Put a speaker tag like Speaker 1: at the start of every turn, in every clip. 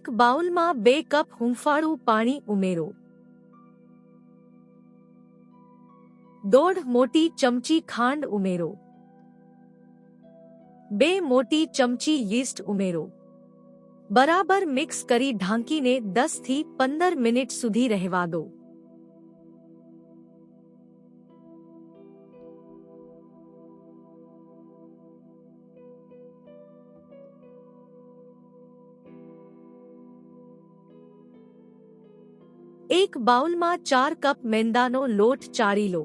Speaker 1: એક બાઉલમાં બે કપ હૂંફાળું પાણી ઉમેરો. દોઢ મોટી ચમચી ખાંડ ઉમેરો. બે મોટી ચમચી યીસ્ટ ઉમેરો. બરાબર મિક્સ કરી ઢાંકીને દસથી પંદર મિનિટ સુધી રહેવા દો. એક બાઉલમાં ચાર કપ મેંદાનો લોટ ચાળી લો.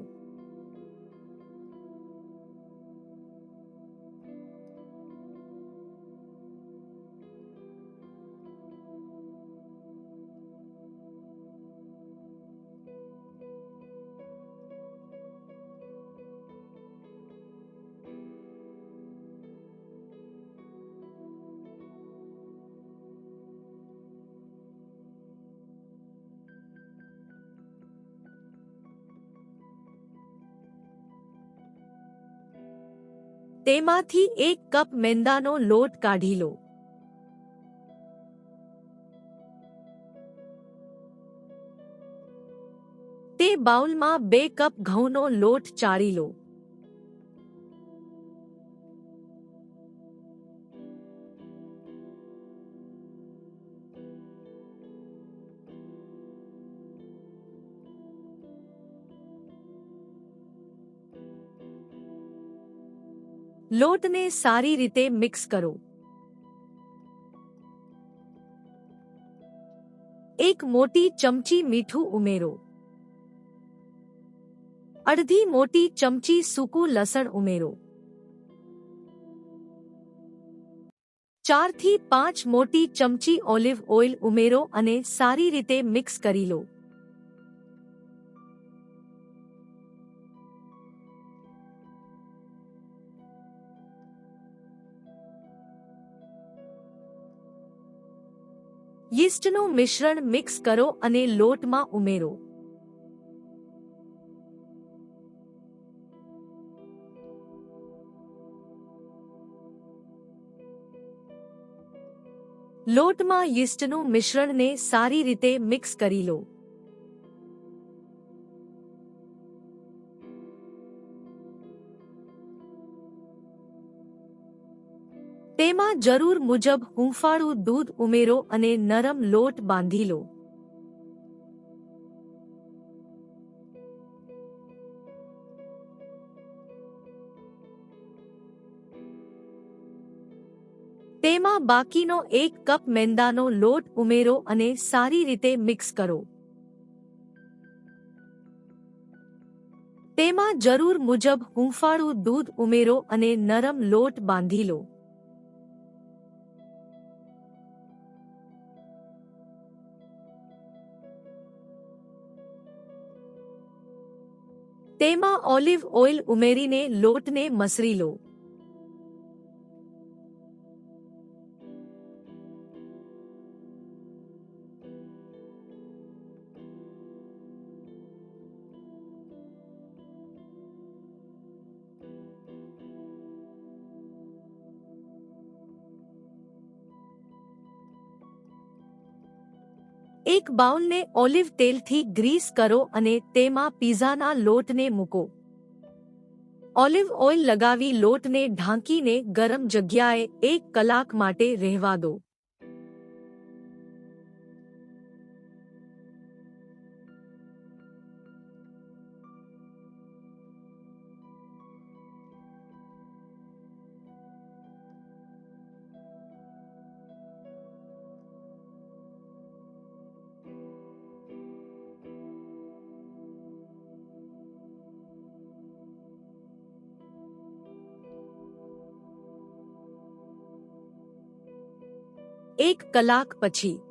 Speaker 1: તેમાંથી એક કપ મેંદાનો લોટ કાઢી લો. તે બાઉલમાં બે કપ ઘઉંનો લોટ ચાળી લો. લોટને સારી રીતે મિક્સ કરો. એક મોટી ચમચી મીઠું ઉમેરો. અડધી મોટી ચમચી સૂકું લસણ ઉમેરો. ચારથી પાંચ મોટી ચમચી ઓલિવ ઓઇલ ઉમેરો અને સારી રીતે મિક્સ કરી લો. યીસ્ટનું મિશ્રણ મિક્સ કરો અને લોટમાં ઉમેરો. લોટમાં યીસ્ટનું મિશ્રણને સારી રીતે મિક્સ કરી લો. તેમાં જરૂર મુજબ હૂંફાળું દૂધ ઉમેરો અને નરમ લોટ બાંધી લો. તેમાં બાકીનો એક કપ મેંદાનો લોટ ઉમેરો અને સારી રીતે મિક્સ કરો. તેમાં જરૂર મુજબ હૂંફાળું દૂધ ઉમેરો અને નરમ લોટ બાંધી લો. તેમાં ઓલિવ ઓઇલ ઉમેરીને લોટને મસરી લો. એક બાઉલને ઓલિવ તેલથી ગ્રીસ કરો અને તેમાં પીઝાના લોટને મૂકો. ઓલિવ ઓઇલ લગાવી લોટને ઢાંકીને ગરમ જગ્યાએ એક કલાક માટે રહેવા દો. એક કલાક પછી.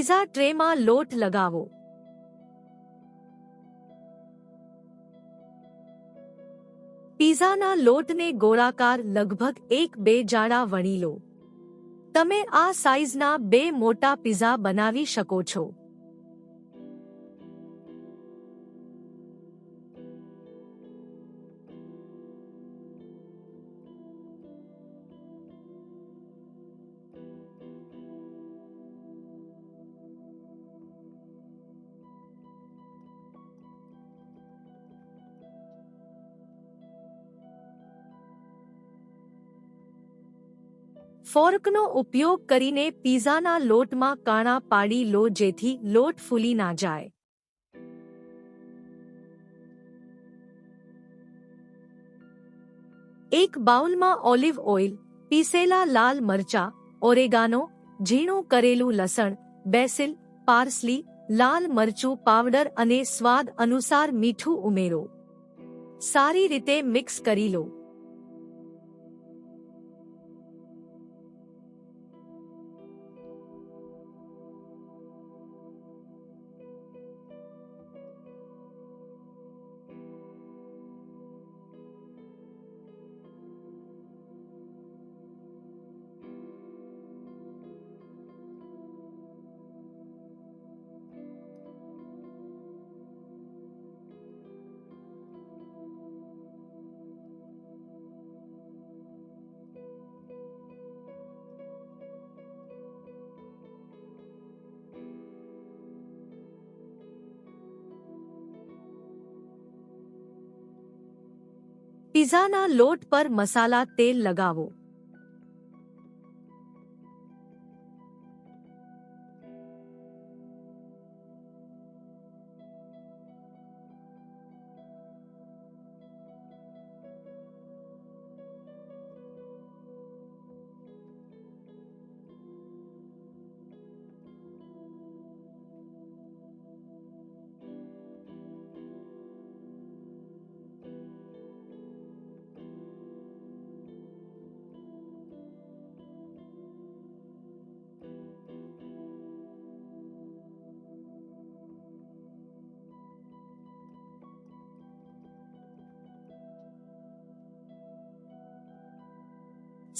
Speaker 1: પીઝા ટ્રેમાં લોટ લગાવો. પીઝાના લોટને ગોળાકાર લગભગ એક બે જાડા વણી લો. તમે આ સાઇઝના બે મોટા પીઝા બનાવી શકો છો. ફોર્કનો ઉપયોગ કરીને પીઝાના લોટમાં કાણા પાડી લો જેથી લોટ ફૂલી ના જાય. એક બાઉલમાં ઓલિવ ઓઇલ, પીસેલા લાલ મરચા, ઓરેગાનો, ઝીણું કરેલું લસણ, બેસિલ, પાર્સલી, લાલ મરચું પાવડર અને સ્વાદ અનુસાર મીઠું ઉમેરો. સારી રીતે મિક્સ કરી લો. પિઝાના લોટ પર મસાલા તેલ લગાવો.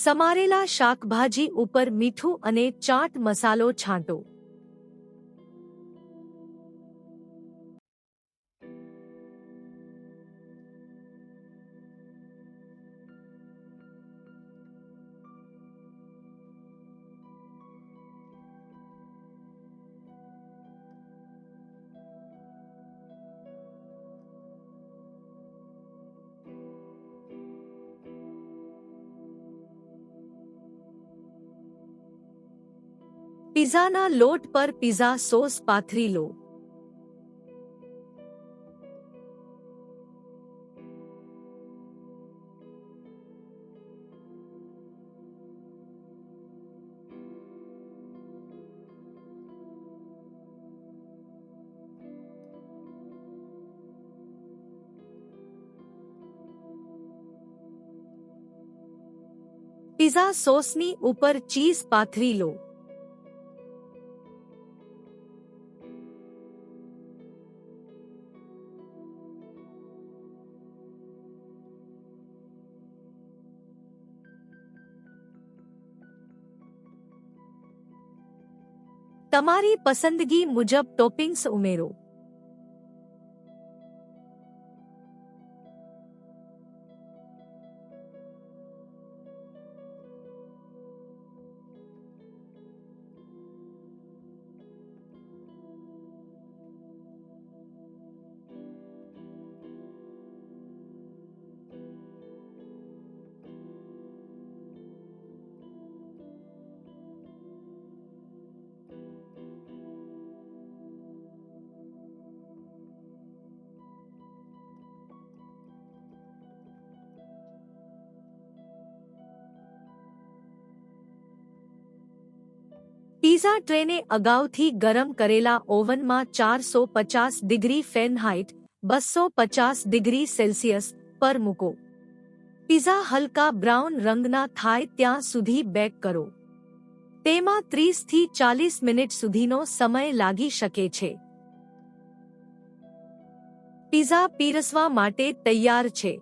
Speaker 1: સમારેલા શાકભાજી ઉપર મીઠું અને ચાટ મસાલો છાંટો. પિઝાના લોટ પર પિઝા સોસ પાથરી લો પિઝા સોસની ઉપર ચીઝ પાથરી લો તમારી પસંદગી મુજબ ટોપિંગ્સ ઉમેરો. પીઝા ટ્રેને અગાઉથી ગરમ કરેલા ઓવનમાં ચારસો પચાસ ડિગ્રી ફેનહાઇટ, બસો પચાસ ડિગ્રી સેલ્સિયસ પર મૂકો. પીઝા હલકા બ્રાઉન રંગના થાય ત્યાં સુધી બેક કરો. તેમાં ત્રીસથી ચાલીસ મિનિટ સુધીનો સમય લાગી શકે છે. પિઝા પીરસવા માટે તૈયાર છે.